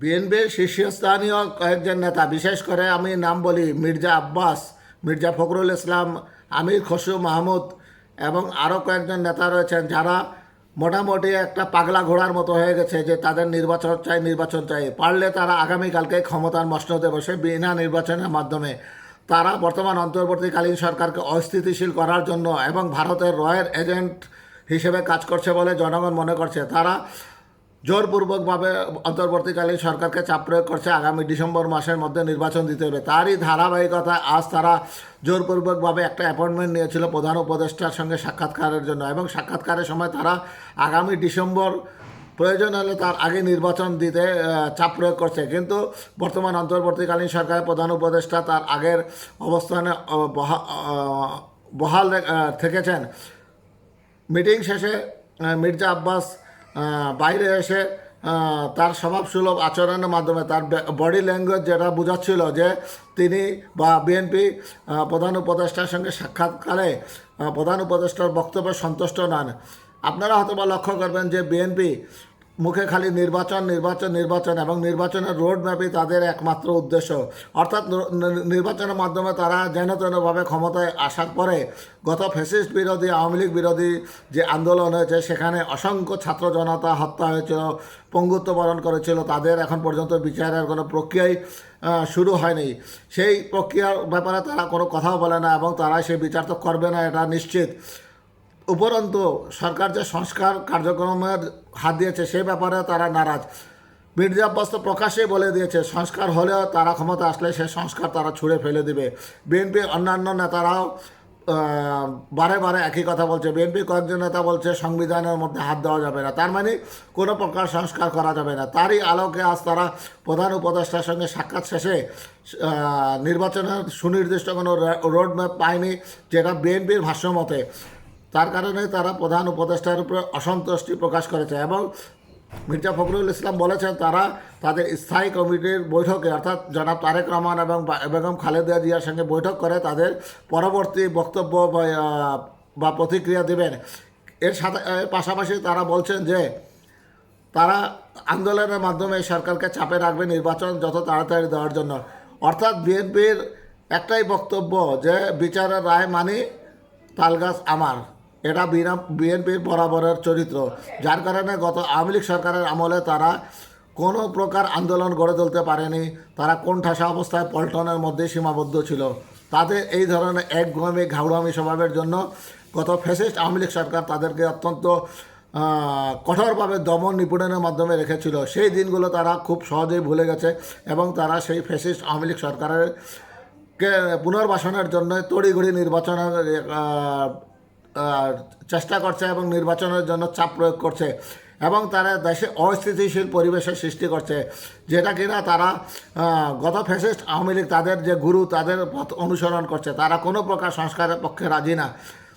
বিএনপির শীর্ষস্থানীয় কয়েকজন নেতা, বিশেষ করে আমি নাম বলি মির্জা আব্বাস, মির্জা ফখরুল ইসলাম, আমির খসরু মাহমুদ এবং আরও কয়েকজন নেতা রয়েছেন যারা মোটামুটি একটা পাগলা ঘোড়ার মতো হয়ে গেছে যে তাদের নির্বাচন চাই নির্বাচন চাই। পারলে তারা আগামীকালকে ক্ষমতার মসনদে বসে বিনা নির্বাচনের মাধ্যমে তারা বর্তমান অন্তর্বর্তীকালীন সরকারকে অস্থিতিশীল করার জন্য এবং ভারতের রয়ের এজেন্ট হিসেবে কাজ করছে বলে জনগণ মনে করছে। তারা জোরপূর্বকভাবে অন্তর্বর্তীকালীন সরকারকে চাপ প্রয়োগ করছে আগামী ডিসেম্বর মাসের মধ্যে নির্বাচন দিতে হবে তারই ধারাবাহিকতায় আজ তারা জোরপূর্বকভাবে একটা অ্যাপয়েন্টমেন্ট নিয়েছিল প্রধান উপদেষ্টার সঙ্গে সাক্ষাৎকারের জন্য এবং সাক্ষাৎকারের সময় তারা আগামী ডিসেম্বর প্রয়োজন হলে তার আগে নির্বাচন দিতে চাপ প্রয়োগ করছে। কিন্তু বর্তমান অন্তর্বর্তীকালীন সরকারের প্রধান উপদেষ্টা তার আগের অবস্থানে বহা- বহাল থেকেছেন। মিটিং শেষে মির্জা আব্বাস বাইরে এসে তার স্বভাবসুলভ আচরণের মাধ্যমে তার বডি ল্যাঙ্গুয়েজ যেটা বোঝাচ্ছিল যে তিনি বা বিএনপি প্রধান উপদেষ্টার সঙ্গে সাক্ষাৎকালে প্রধান উপদেষ্টার বক্তব্যে সন্তুষ্ট নন। আপনারা হয়তো বা লক্ষ্য করবেন যে বিএনপি মুখে খালি নির্বাচন নির্বাচন নির্বাচন এবং নির্বাচনের রোড ম্যাপই তাদের একমাত্র উদ্দেশ্য। অর্থাৎ নির্বাচনের মাধ্যমে তারা যেন তেনভাবে ক্ষমতায় আসার পরে গত ফ্যাসিস্ট বিরোধী, আওয়ামী লীগ বিরোধী যে আন্দোলন হয়েছে, সেখানে অসংখ্য ছাত্র জনতা হত্যা হয়েছিল, পঙ্গুত্ব বরণ করেছিল, তাদের এখন পর্যন্ত বিচারের কোনো প্রক্রিয়াই শুরু হয়নি। সেই প্রক্রিয়ার ব্যাপারে তারা কোনো কথাও বলে না এবং তারা সেই বিচার তো করবে না, এটা নিশ্চিত। উপরন্তু সরকার যে সংস্কার কার্যক্রমের হাত দিয়েছে, সে ব্যাপারে তারা নারাজ। মির্জা আব্বাস তো প্রকাশেই বলে দিয়েছে, সংস্কার হলেও তারা ক্ষমতা আসলে সেই সংস্কার তারা ছুঁড়ে ফেলে দিবে। বিএনপি অন্যান্য নেতারাও বারে বারে একই কথা বলছে। বিএনপি কয়েকজন নেতা বলছে, সংবিধানের মধ্যে হাত দেওয়া যাবে না। তার মানে কোনো প্রকার সংস্কার করা যাবে না। তারই আলোকে আজ তারা প্রধান উপদেষ্টার সঙ্গে সাক্ষাৎ শেষে নির্বাচনের সুনির্দিষ্ট কোনো রোড ম্যাপ পায়নি, যেটা বিএনপির ভাষ্য মতে তার কারণে তারা প্রধান উপদেষ্টার উপরে অসন্তুষ্টি প্রকাশ করেছে এবং মির্জা ফখরুল ইসলাম বলেছেন তারা তাদের স্থায়ী কমিটির বৈঠকে অর্থাৎ জনাব তারেক রহমান এবং বেগম খালেদা জিয়ার সঙ্গে বৈঠক করে তাদের পরবর্তী বক্তব্য বা, প্রতিক্রিয়া দেবেন। এর সাথে পাশাপাশি তারা বলছেন যে তারা আন্দোলনের মাধ্যমে সরকারকে চাপে রাখবে নির্বাচন যত তাড়াতাড়ি দেওয়ার জন্য। অর্থাৎ বিএনপির একটাই বক্তব্য যে বিচারের রায় মানি তালগাছ আমার। এটা বিএনপির বরাবরের চরিত্র। যার কারণে গত আওয়ামী লীগ সরকারের আমলে তারা কোনো প্রকার আন্দোলন গড়ে তুলতে পারেনি। তারা কোণঠাসা অবস্থায় পল্টনের মধ্যে সীমাবদ্ধ ছিল। তাদের এই ধরনের একঘমি ঘাউড়ামি স্বভাবের জন্য গত ফ্যাসিস্ট আওয়ামী লীগ সরকার তাদেরকে অত্যন্ত কঠোরভাবে দমন নিপীড়নের মাধ্যমে রেখেছিল। সেই দিনগুলো তারা খুব সহজেই ভুলে গেছে এবং তারা সেই ফ্যাসিস্ট আওয়ামী লীগ সরকারের পুনর্বাসনের জন্য তড়িঘড়ি নির্বাচনের চেষ্টা করছে এবং নির্বাচনের জন্য চাপ প্রয়োগ করছে এবং তারা দেশে অস্থিতিশীল পরিবেশের সৃষ্টি করছে। যেটা কিনা তারা গত ফ্যাসিস্ট আওয়ামী লীগ তাদের যে গুরু, তাদের পথ অনুসরণ করছে। তারা কোনো প্রকার সংস্কারের পক্ষে রাজি না।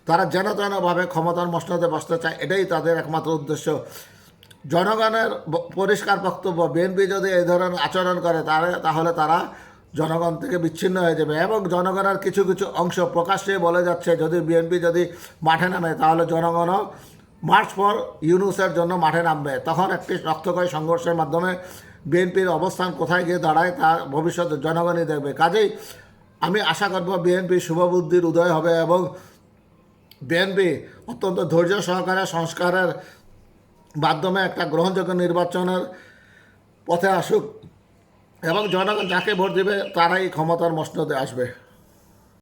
তারা যেন তেনভাবে ক্ষমতার মসনদে বসতে চায়, এটাই তাদের একমাত্র উদ্দেশ্য। জনগণের পরিষ্কার বক্তব্য, বিএনপি যদি এই ধরনের আচরণ করে তাহলে তারা জনগণ থেকে বিচ্ছিন্ন হয়ে যাবে এবং জনগণের কিছু কিছু অংশ প্রকাশ্যে বলে যাচ্ছে, যদি বিএনপি যদি মাঠে নামে, তাহলে জনগণও মার্চ ফর ইউনুসের জন্য মাঠে নামবে। তখন একটি রক্তক্ষয়ী সংঘর্ষের মাধ্যমে বিএনপির অবস্থান কোথায় গিয়ে দাঁড়ায় তা ভবিষ্যৎ জনগণই দেখবে। কাজেই আমি আশা করব বিএনপি শুভবুদ্ধির উদয় হবে এবং বিএনপি অত্যন্ত ধৈর্য সহকারে সংস্কারের মাধ্যমে একটা গ্রহণযোগ্য নির্বাচনের পথে আসুক। এবং জনগণ যাকে ভোট দেবে তারাই ক্ষমতার মসনদে আসবে।